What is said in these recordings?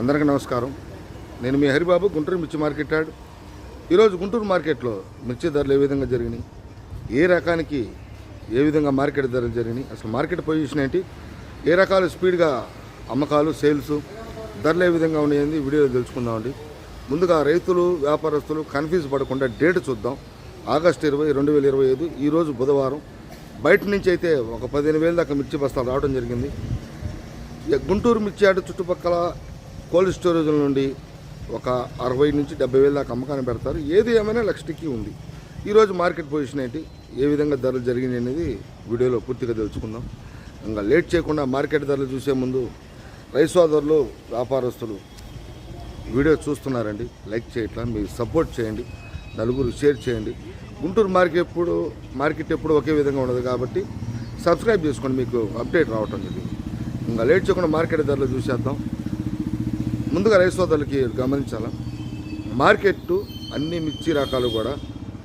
అందరికీ నమస్కారం. నేను మీ హరిబాబు గుంటూరు మిర్చి మార్కెట్ యాడ్. ఈరోజు గుంటూరు మార్కెట్లో మిర్చి ధరలు ఏ విధంగా జరిగినాయి? ఏ రకానికి ఏ విధంగా మార్కెట్ ధరలు జరిగినాయి? అసలు మార్కెట్ పొజిషన్ ఏంటి? ఏ రకాల స్పీడ్గా అమ్మకాలు సేల్స్ ధరలు ఏ విధంగా ఉన్నాయని వీడియోలో తెలుసుకుందామండి ముందుగా రైతులు వ్యాపారస్తులు కన్ఫ్యూజ్ పడకుండా డేట్ చూద్దాం. ఆగస్టు ఇరవై రెండు వేల ఇరవై ఐదు ఈరోజు బుధవారం. బయట నుంచి అయితే ఒక పదిహేను వేల దాకా మిర్చి బస్తాలు రావడం జరిగింది. గుంటూరు మిర్చి యార్డు చుట్టుపక్కల కోల్డ్ స్టోరేజ్ల నుండి ఒక అరవై నుంచి డెబ్బై వేల దాకా అమ్మకాన్ని పెడతారు. ఏది ఏమైనా లక్షటికి ఉంది. ఈరోజు మార్కెట్ పొజిషన్ ఏంటి? ఏ విధంగా ధరలు జరిగింది అనేది వీడియోలో పూర్తిగా తెలుసుకుందాం. ఇంకా లేట్ చేయకుండా మార్కెట్ ధరలు చూసే ముందు రైస్ సోదరులు వ్యాపారస్తులు వీడియో చూస్తున్నారండి. లైక్ చేయట్లా మీరు సపోర్ట్ చేయండి. నలుగురు షేర్ చేయండి. గుంటూరు మార్కెట్ ఎప్పుడు మార్కెట్ ఎప్పుడు ఒకే విధంగా ఉండదు కాబట్టి సబ్స్క్రైబ్ చేసుకోండి. మీకు అప్డేట్ రావటం ఇది ఇంకా లేట్ చేయకుండా మార్కెట్ ధరలు చూసేద్దాం. ముందుగా రైతు సోదరులకి గమనించాలా? మార్కెట్ అన్ని మిర్చి రకాలు కూడా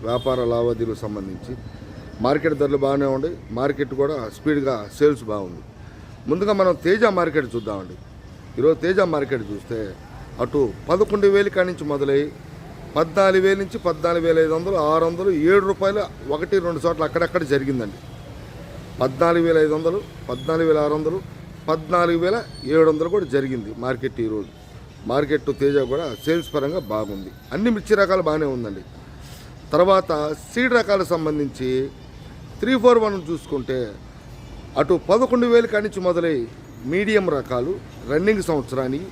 వ్యాపార లావాదేవీలకు సంబంధించి మార్కెట్ ధరలు బాగానే ఉండి మార్కెట్ కూడా స్పీడ్గా సేల్స్ బాగుంది. ముందుగా మనం తేజ మార్కెట్ చూద్దామండి. ఈరోజు తేజ మార్కెట్ చూస్తే అటు పదకొండు వేలు కాడి నుంచి మొదలై పద్నాలుగు వేల నుంచి పద్నాలుగు వేల ఐదు వందలు ఆరు వందలు ఏడు రూపాయలు ఒకటి రెండు చోట్ల అక్కడక్కడ జరిగిందండి. పద్నాలుగు వేల ఐదు వందలు పద్నాలుగు వేల ఆరు వందలు పద్నాలుగు వేల ఏడు వందలు కూడా జరిగింది మార్కెట్ ఈరోజు. మార్కెట్ తేజ కూడా సేల్స్ పరంగా బాగుంది. అన్ని మిర్చి రకాలు బాగానే ఉందండి. తర్వాత సీడ్ రకాలకు సంబంధించి త్రీ ఫోర్ వన్ చూసుకుంటే అటు పదకొండు వేలు కానించి మొదలై మీడియం రకాలు రన్నింగ్ సంవత్సరానికి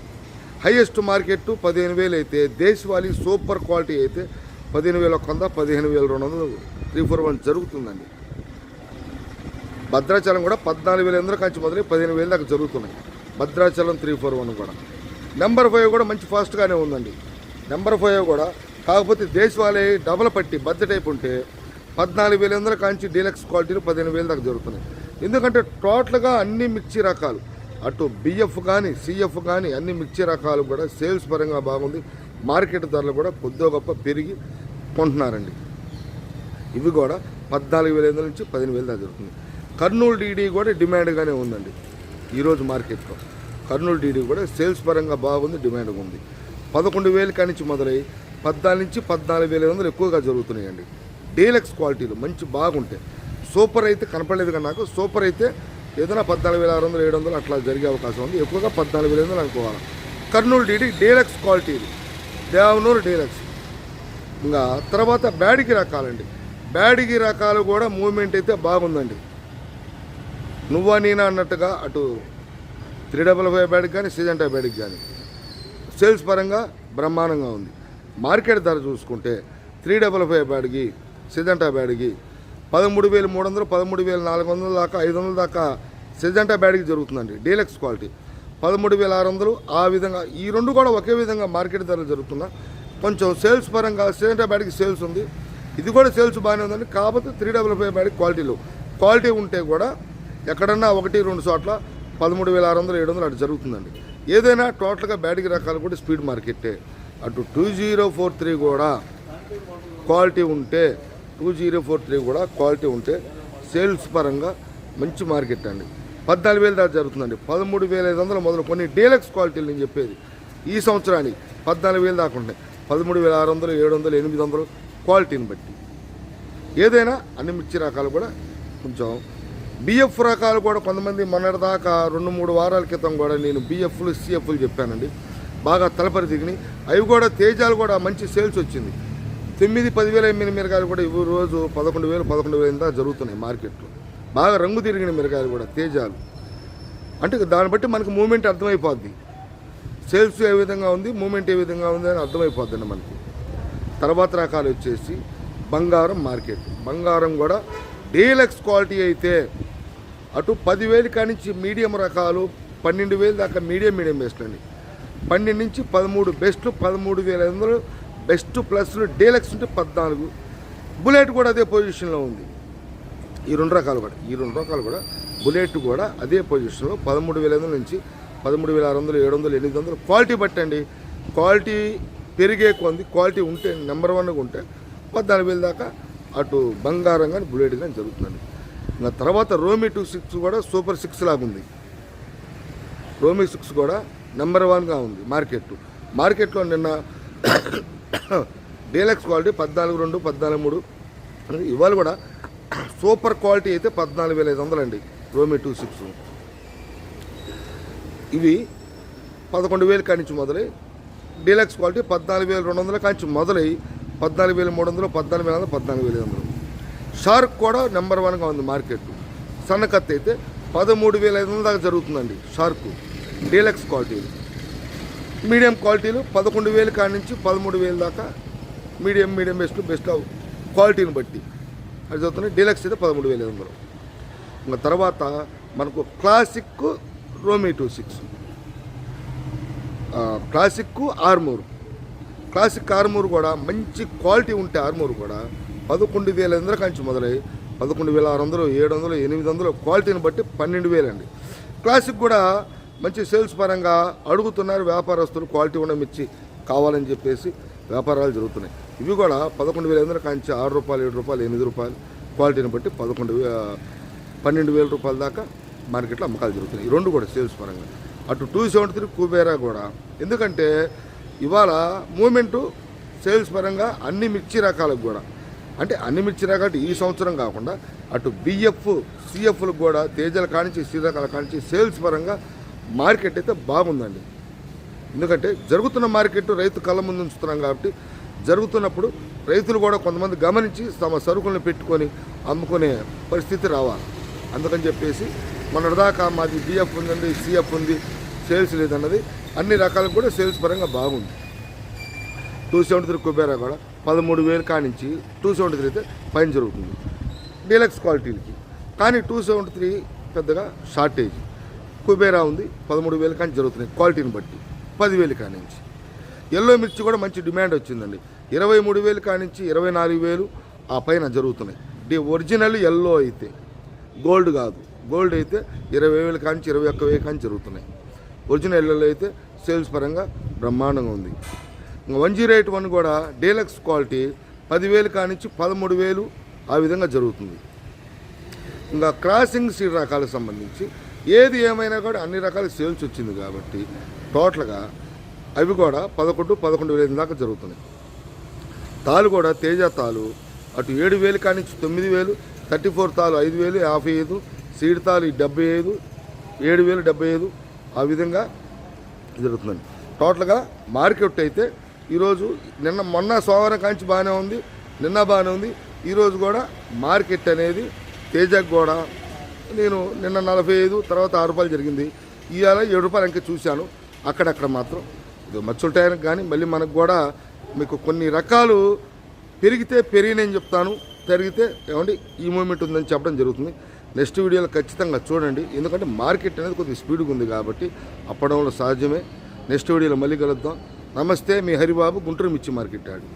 హైయెస్ట్ మార్కెట్ పదిహేను వేలు అయితే దేశవాళీ సూపర్ క్వాలిటీ అయితే పదిహేను వేల కొంద పదిహేను వేల రెండు వందలు త్రీ ఫోర్ వన్ జరుగుతుందండి. భద్రాచలం కూడా పద్నాలుగు వేల ఎనిమిది కాంచి మొదలై పదిహేను వేల దాకా జరుగుతున్నాయి. భద్రాచలం త్రీ ఫోర్ వన్ కూడా. నెంబర్ ఫైవ్ కూడా మంచి ఫాస్ట్గానే ఉందండి. నెంబర్ ఫైవ్ కూడా కాకపోతే దేశవాళీ డబల్ పట్టి బద్ద టైప్ ఉంటే పద్నాలుగు వేల వందల కాంచి డీలక్స్ క్వాలిటీలు పదిహేను వేల దాకా జరుగుతున్నాయి. ఎందుకంటే టోటల్గా అన్ని మిర్చి రకాలు అటు బిఎఫ్ కానీ సిఎఫ్ కానీ అన్ని మిర్చి రకాలు కూడా సేల్స్ పరంగా బాగుంది. మార్కెట్ ధరలు కూడా కొద్దిగా గొప్ప పెరిగి కొంటున్నారండి. ఇవి కూడా పద్నాలుగు వేల ఐదు నుంచి పదిహేను వేల దాకా జరుగుతుంది కర్నూలు డీడీ కూడా డిమాండ్గానే ఉందండి. ఈరోజు మార్కెట్లో. కర్నూలు డీడీ కూడా సేల్స్ పరంగా బాగుంది డిమాండ్గా ఉంది. పదకొండు వేలు కానించి మొదలై పద్నాలుగు నుంచి పద్నాలుగు వేల వందలు ఎక్కువగా జరుగుతున్నాయండి. డీలక్స్ క్వాలిటీలు మంచి బాగుంటాయి. సూపర్ అయితే కనపడలేదు కానీ నాకు సూపర్ అయితే ఏదైనా పద్నాలుగు వేల ఆరు వందలు ఏడు వందలు అట్లా జరిగే అవకాశం ఉంది. ఎక్కువగా పద్నాలుగు వేల వందలు అనుకోవాలి. కర్నూలు డీడీ డీలక్స్ క్వాలిటీలు. దేవనూరు డీలక్స్. ఇంకా తర్వాత బ్యాడికి రకాలండి. బ్యాడికి రకాలు కూడా మూవ్మెంట్ అయితే బాగుందండి. నువ్వా నేనా అన్నట్టుగా అటు త్రీ డబల్ ఫైవ్ బ్యాడ్కి కానీ సిజంటా బ్యాడ్కి కానీ. సేల్స్ పరంగా బ్రహ్మాండంగా ఉంది. మార్కెట్ ధర చూసుకుంటే త్రీ డబల్ ఫైవ్ బ్యాడ్కి సిజంటా బ్యాడ్కి పదమూడు వేల మూడు వందలు పదమూడు వేల నాలుగు వందల దాకా ఐదు వందల దాకా సిజంటా బ్యాడ్కి జరుగుతుందండి. డీలక్స్ క్వాలిటీ పదమూడు వేల ఆరు వందలు ఆ విధంగా ఈ రెండు కూడా ఒకే విధంగా మార్కెట్ ధరలు జరుగుతున్నా. కొంచెం సేల్స్ పరంగా సిజంటా బ్యాడ్కి సేల్స్ ఉంది. ఇది కూడా సేల్స్ బాగానే ఉందండి. కాకపోతే త్రీ డబల్ ఫైవ్ బ్యాడ్కి క్వాలిటీలు. క్వాలిటీ ఉంటే కూడా ఎక్కడన్నా ఒకటి రెండు చోట్ల పదమూడు వేల ఆరు వందలు ఏడు వందలు అటు జరుగుతుందండి. ఏదైనా టోటల్గా బ్యాటరీ రకాలు కూడా స్పీడ్ మార్కెట్టే. అటు టూ జీరో ఫోర్ త్రీ కూడా క్వాలిటీ ఉంటే టూ జీరో ఫోర్ త్రీ కూడా క్వాలిటీ ఉంటే సేల్స్ పరంగా మంచి మార్కెట్ అండి. పద్నాలుగు వేలు దాకా జరుగుతుందండి. పదమూడు వేల ఐదు వందలు మొదలు కొన్ని డీలక్స్ క్వాలిటీలు నేను చెప్పేది. ఈ సంవత్సరానికి పద్నాలుగు వేలు దాకా ఉంటాయి పదమూడు వేల ఆరు వందలు ఏడు వందలు ఎనిమిది వందలు క్వాలిటీని బట్టి. ఏదైనా అన్ని మిర్చి రకాలు కూడా కొంచెం బిఎఫ్ రకాలు కూడా కొంతమంది మొన్నటిదాకా రెండు మూడు వారాల క్రితం కూడా నేను బిఎఫ్లు సిఎఫ్లు చెప్పానండి. బాగా తలపరి దిగినాయి అవి కూడా తేజాలు కూడా మంచి సేల్స్ వచ్చింది. తొమ్మిది పదివేల ఎనిమిది మిరకాయలు కూడా ఇవి రోజు పదకొండు వేలు పదకొండు వేల దాకా జరుగుతున్నాయి మార్కెట్లో. బాగా రంగు తిరిగిన మిరకాయలు కూడా తేజాలు. అంటే దాన్ని బట్టి మనకు మూమెంట్ అర్థమైపోద్ది. సేల్స్ ఏ విధంగా ఉంది మూమెంట్ ఏ విధంగా ఉంది అని అర్థమైపోద్దండి మనకి. తర్వాత రకాలు వచ్చేసి బంగారం మార్కెట్. బంగారం కూడా డీలక్స్ క్వాలిటీ అయితే అటు పదివేలు కానించి మీడియం రకాలు పన్నెండు వేలు దాకా మీడియం మీడియం బెస్ట్ అండి. పన్నెండు నుంచి పదమూడు బెస్ట్ పదమూడు వేల ఐదు వందలు. బెస్ట్ ప్లస్లు డీలక్స్ ఉంటే పద్నాలుగు. బుల్లెట్ కూడా అదే పొజిషన్లో ఉంది. ఈ రెండు రకాలు కూడా ఈ రెండు రకాలు కూడా బుల్లెట్ కూడా అదే పొజిషన్లో. పదమూడు వేల ఐదు వందల నుంచి పదమూడు వేల ఆరు వందలు ఏడు వందలు ఎనిమిది వందలు. క్వాలిటీ బట్టండి క్వాలిటీ పెరిగే కొంది క్వాలిటీ ఉంటే నెంబర్ వన్గా ఉంటే పద్నాలుగు వేల దాకా అటు బంగారం కానీ బుల్లెట్ కానీ జరుగుతుందండి నా తర్వాత రోమి టూ సిక్స్ కూడా సూపర్ సిక్స్ లాగా ఉంది. రోమి సిక్స్ కూడా నెంబర్ వన్గా ఉంది మార్కెట్. మార్కెట్లో నిన్న డీలక్స్ క్వాలిటీ పద్నాలుగు రెండు పద్నాలుగు మూడు ఇవాళ కూడా సూపర్ క్వాలిటీ అయితే పద్నాలుగు వేల ఐదు వందలండి రోమి టూ సిక్స్. ఇవి పదకొండు వేలు కానించి మొదలై డీలక్స్ క్వాలిటీ పద్నాలుగు వేల రెండు వందల కానించి మొదలై పద్నాలుగు వేల మూడు వందలు పద్నాలుగు వేల వందలు పద్నాలుగు వేల ఐదు వందలు షార్క్ కూడా నెంబర్ వన్గా ఉంది మార్కెట్. సన్నకత్తి అయితే పదమూడు వేల ఐదు వందల దాకా జరుగుతుందండి షార్క్. డీలక్స్ క్వాలిటీలు. మీడియం క్వాలిటీలు పదకొండు వేలు కాడి నుంచి పదమూడు వేలు దాకా మీడియం మీడియం బెస్ట్ బెస్ట్ క్వాలిటీని బట్టి. అది చదువుతున్నాయి డీలక్స్ అయితే పదమూడు వేల ఐదు వందలు. ఇంకా తర్వాత మనకు classic రోమీ two six. Classic armour. Classic armour కూడా మంచి క్వాలిటీ ఉంటే ఆర్మూర్ కూడా పదకొండు వేల ఐదు వందల మొదలై పదకొండు వేల ఆరు వందలు ఏడు వందలు ఎనిమిది వందలు క్వాలిటీని బట్టి పన్నెండు వేలండి క్లాసిక్ కూడా మంచి సేల్స్ పరంగా అడుగుతున్నారు వ్యాపారస్తులు క్వాలిటీ ఉన్న మిర్చి కావాలని చెప్పేసి వ్యాపారాలు జరుగుతున్నాయి. ఇవి కూడా పదకొండు వేల ఐదు కాంచి ఆరు రూపాయలు ఏడు రూపాయలు ఎనిమిది రూపాయలు క్వాలిటీని బట్టి పదకొండు వే పన్నెండు వేల రూపాయల దాకా మార్కెట్లో అమ్మకాలు జరుగుతున్నాయి. ఈ రెండు కూడా సేల్స్ పరంగా. అటు టూ సెవెంటీ త్రీ కుబేరా కూడా. ఎందుకంటే ఇవాళ మూమెంటు సేల్స్ పరంగా అన్ని మిర్చి రకాలకు కూడా. అంటే అన్ని మిర్చి రకాలు ఈ సంవత్సరం కాకుండా అటు బిఎఫ్ సిఎఫ్లకు కూడా తేజల కానించి సి రకాల కానించి సేల్స్ పరంగా మార్కెట్ అయితే బాగుందండి. ఎందుకంటే జరుగుతున్న మార్కెట్ రైతు కళ్ళ ముందు ఉంచుతున్నాం కాబట్టి జరుగుతున్నప్పుడు రైతులు కూడా కొంతమంది గమనించి తమ సరుకులను పెట్టుకొని అమ్ముకునే పరిస్థితి రావాలి. అందుకని చెప్పేసి మొన్నటిదాకా మాది బిఎఫ్ ఉందండి సిఎఫ్ ఉంది సేల్స్ లేదన్నది అన్ని రకాలు కూడా సేల్స్ పరంగా బాగుంది. టూ సెవెంటీ త్రీ కుబేరా కూడా పదమూడు వేలు కానించి టూ సెవెంటీ త్రీ అయితే పైన జరుగుతుంది. డీలక్స్ క్వాలిటీలకి. కానీ టూ సెవెంటీ త్రీ పెద్దగా షార్టేజ్. కుబేరా ఉంది పదమూడు వేలు కానీ జరుగుతున్నాయి. క్వాలిటీని బట్టి పదివేలు కానించి. ఎల్లో మిర్చి కూడా మంచి డిమాండ్ వచ్చిందండి. ఇరవై మూడు వేలు కానించి ఇరవై నాలుగు వేలు ఆ పైన జరుగుతున్నాయి. డి ఒరిజినల్ ఎల్లో అయితే గోల్డ్ కాదు. గోల్డ్ అయితే ఇరవై వేలు కానించి ఇరవై ఒక్క వేలు కానీ జరుగుతున్నాయి. ఒరిజినల్ ఎల్లో అయితే సేల్స్ పరంగా బ్రహ్మాండంగా ఉంది. ఇంకా వన్ జీరో ఎయిట్ వన్ కూడా డీలక్స్ క్వాలిటీ పదివేలు కానించి పదమూడు వేలు ఆ విధంగా జరుగుతుంది. ఇంకా క్రాసింగ్ సీడ్ రకాలకు సంబంధించి ఏది ఏమైనా కూడా అన్ని రకాల సేల్స్ వచ్చింది కాబట్టి టోటల్గా అవి కూడా పదకొండు పదకొండు వేల దాకా జరుగుతున్నాయి. తాలు కూడా తేజ తాలు అటు ఏడు వేలు కానించి తొమ్మిది వేలు థర్టీ ఫోర్ తాలు ఐదు వేలు యాభై ఐదు సీడ్ తాలు డెబ్బై ఐదు ఏడు వేలు డెబ్బై ఐదు ఆ విధంగా జరుగుతుందండి. టోటల్గా మార్కెట్ అయితే ఈరోజు నిన్న మొన్న సోమవారం కాంచి బాగానే ఉంది నిన్న బాగానే ఉంది. ఈరోజు కూడా మార్కెట్ అనేది తేజకు కూడా నేను నిన్న నలభై ఐదు తర్వాత ఆరు రూపాయలు జరిగింది. ఇవాళ ఏడు రూపాయలు ఇంకా చూశాను. అక్కడక్కడ మాత్రం ఇది మచ్చుల కానీ మళ్ళీ మనకు కూడా మీకు కొన్ని రకాలు పెరిగితే పెరిగినని చెప్తాను. పెరిగితే ఏమండి ఈ మూమెంట్ ఉందని చెప్పడం జరుగుతుంది. నెక్స్ట్ వీడియోలో ఖచ్చితంగా చూడండి. ఎందుకంటే మార్కెట్ అనేది కొద్దిగా స్పీడ్గా ఉంది కాబట్టి అప్పడంలో సహజమే నెక్స్ట్ వీడియోలో మళ్ళీ కలుద్దాం. నమస్తే మీ హరిబాబు గుంటూరు మిర్చి మార్కెట్ ఆడి